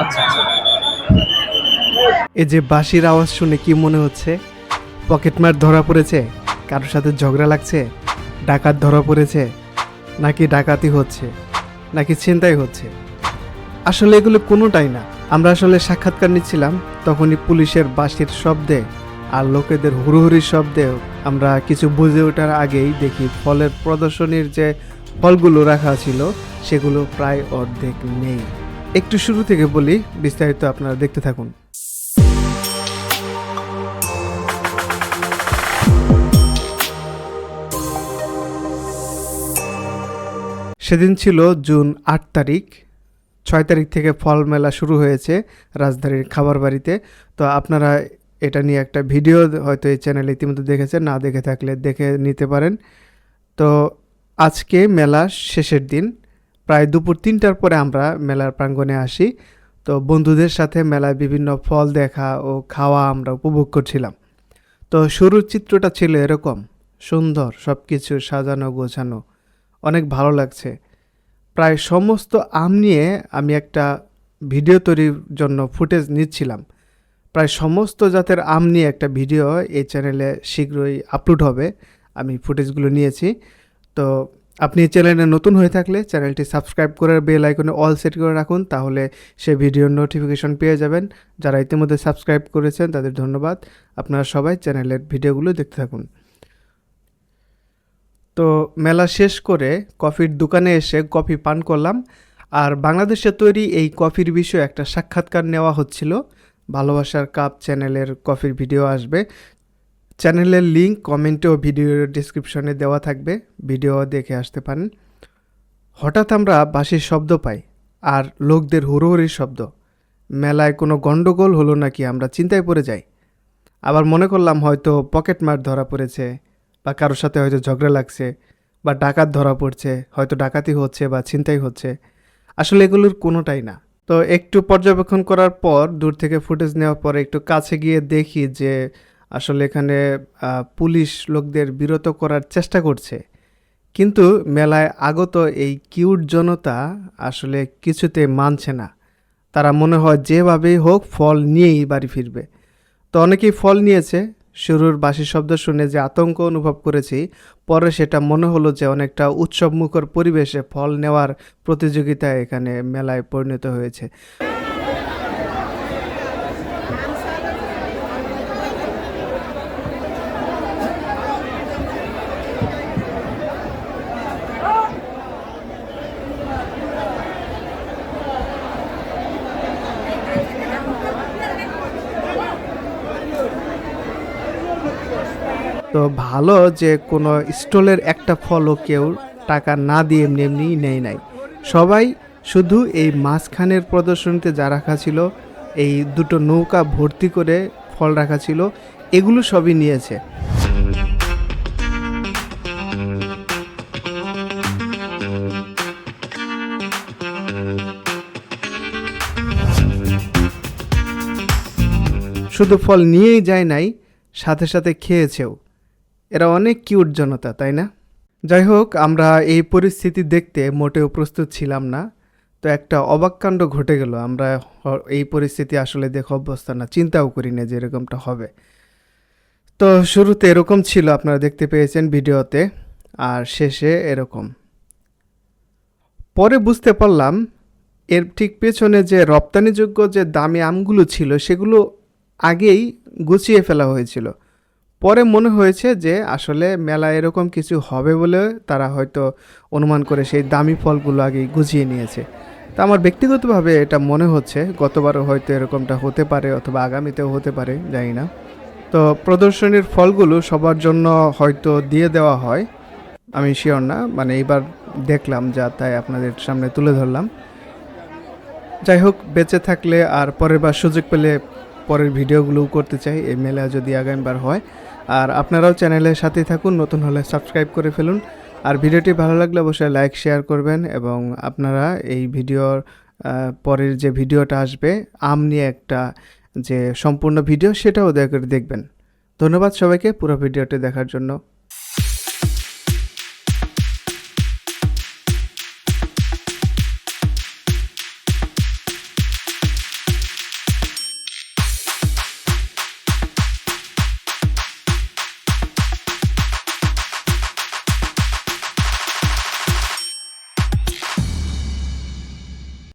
আচ্ছা আচ্ছা। এই যে বাঁশির আওয়াজ শুনে কি মনে হচ্ছে? পকেটমার ধরা পড়েছে? কারোর সাথে ঝগড়া লাগছে? ডাকাত ধরা পড়েছে? নাকি ডাকাতি হচ্ছে? নাকি ছিনতাই হচ্ছে? আসলে এগুলো কোনোটাই না। আমরা আসলে সাক্ষাৎকার নিচ্ছিলাম, তখনই পুলিশের বাঁশির শব্দে আর লোকেদের হুড়োহুড়ির শব্দে আমরা কিছু বুঝে ওঠার আগেই দেখি ফলের প্রদর্শনীর যে ফলগুলো রাখা ছিল, সেগুলো প্রায় অর্ধেক নেই। একটু শুরু থেকে বলি, বিস্তারিত আপনারা দেখতে থাকুন। সেদিন ছিল জুন আট তারিখ। ছয় তারিখ থেকে ফল মেলা শুরু হয়েছে রাজধানীর খাবার বাড়িতে। তো আপনারা এটা নিয়ে একটা ভিডিও হয়তো এই চ্যানেলে ইতিমধ্যে দেখেছেন, না দেখে থাকলে দেখে নিতে পারেন। তো আজকে মেলা শেষের দিন। প্রায় দুপুর তিনটার পরে আমরা মেলার প্রাঙ্গণে আসি। তো বন্ধুদের সাথে মেলায় বিভিন্ন ফল দেখা ও খাওয়া আমরা উপভোগ করছিলাম। তো শুরুর চিত্রটা ছিল এরকম, সুন্দর সব কিছু সাজানো, গোছানো। অনেক ভালো লাগছে। প্রায় সমস্ত আম নিয়ে আমি একটা ভিডিও তৈরির জন্য ফুটেজ নিচ্ছিলাম। প্রায় সমস্ত জাতের আম নিয়ে একটা ভিডিও এই চ্যানেলে শীঘ্রই আপলোড হবে। আমি ফুটেজগুলো নিয়েছি। তো আপনি চ্যানেলে নতুন হয়ে থাকলে চ্যানেলটি সাবস্ক্রাইব করে বেল আইকনে অল সেট করে রাখুন, তাহলে সে ভিডিওর নোটিফিকেশন পেয়ে যাবেন। যারা ইতিমধ্যে সাবস্ক্রাইব করেছেন, তাদের ধন্যবাদ। আপনারা সবাই চ্যানেলের ভিডিওগুলো দেখতে থাকুন। তো মেলা শেষ করে কফির দোকানে এসে কফি পান করলাম। আর বাংলাদেশে তৈরি এই কফির বিষয়ে একটা সাক্ষাৎকার নেওয়া হচ্ছিল। ভালোবাসার কাপ চ্যানেলের কফির ভিডিও আসবে। চ্যানেলের লিঙ্ক কমেন্টে ও ভিডিওর ডিসক্রিপশনে দেওয়া থাকবে, ভিডিও দেখে আসতে পারেন। হঠাৎ আমরা বাঁশির শব্দ পাই আর লোকদের হুড়োহুড়ির শব্দ। মেলায় কোনো গণ্ডগোল হলো নাকি আমরা চিন্তায় পড়ে যাই। আবার মনে করলাম হয়তো পকেটমার ধরা পড়েছে বা কারোর সাথে হয়তো ঝগড়া লাগছে বা ডাকাত ধরা পড়ছে, হয়তো ডাকাতি হচ্ছে বা ছিনতাই হচ্ছে। আসলে এগুলোর কোনোটাই না। তো একটু পর্যবেক্ষণ করার পর, দূর থেকে ফুটেজ নেওয়ার পর একটু কাছে গিয়ে দেখি যে আসলে এখানে পুলিশ লোকদের বিরত করার চেষ্টা করছে। কিন্তু মেলায় আগত এই কিউট জনতা আসলে কিছুতে মানছে না। তারা মনে হয় যেভাবেই হোক ফল নিয়েই বাড়ি ফিরবে। তো অনেকেই ফল নিয়েছে। শুরুর বাসি শব্দ শুনে যে আতঙ্ক অনুভব করেছি, পরে সেটা মনে হলো যে অনেকটা উৎসবমুখর পরিবেশে ফল নেওয়ার প্রতিযোগিতা এখানে মেলায় পরিণত হয়েছে। তো ভালো যে কোনো স্টলের একটা ফলও কেউ টাকা না দিয়ে এমনি এমনি নেয় নাই। সবাই শুধু এই মাঝখানের প্রদর্শনীতে যা রাখা ছিল, এই দুটো নৌকা ভর্তি করে ফল রাখা ছিল, এগুলো সবই নিয়েছে। শুধু ফল নিয়েই যায় নাই, সাথে সাথে খেয়েছেও। এরা অনেক কিউট জনতা, তাই না? যাই হোক আমরা এই পরিস্থিতি দেখতে মোটেও প্রস্তুত ছিলাম না। তো একটা অবাককাণ্ড ঘটে গেল। আমরা এই পরিস্থিতি আসলে দেখে অভ্যস্ত না। চিন্তাও করি না যে এরকমটা হবে। তো শুরুতে এরকম ছিল, আপনারা দেখতে পেয়েছেন ভিডিওতে, আর শেষে এরকম। পরে বুঝতে পারলাম, এর ঠিক পেছনে যে রপ্তানিযোগ্য যে দামি আমগুলো ছিল, সেগুলো আগেই গুছিয়ে ফেলা হয়েছিল। পরে মনে হয়েছে যে আসলে মেলা এরকম কিছু হবে বলে তারা হয়তো অনুমান করে সেই দামি ফলগুলো আগেই গুছিয়ে নিয়েছে। তা আমার ব্যক্তিগতভাবে এটা মনে হচ্ছে, গতবারও হয়তো এরকমটা হতে পারে অথবা আগামীতেও হতে পারে, জানি না। তো প্রদর্শনীর ফলগুলো সবার জন্য হয়তো দিয়ে দেওয়া হয়, আমি শিওর না মানে এইবার দেখলাম যা তাই আপনাদের সামনে তুলে ধরলাম। যাই হোক, বেঁচে থাকলে আর পরের বার সুযোগ পেলে পরের ভিডিওগুলোও করতে চাই। এই মেলা যদি আগামীবার হয়। আর আপনারাও চ্যানেলের সাথেই থাকুন, নতুন হলে সাবস্ক্রাইব করে ফেলুন। আর ভিডিওটি ভালো লাগলে অবশ্যই লাইক শেয়ার করবেন এবং আপনারা এই ভিডিওর পরের যে ভিডিওটা আসবে, আম নিয়ে একটা যে সম্পূর্ণ ভিডিও সেটাও দয়া করে দেখবেন। ধন্যবাদ সবাইকে পুরো ভিডিওটি দেখার জন্য।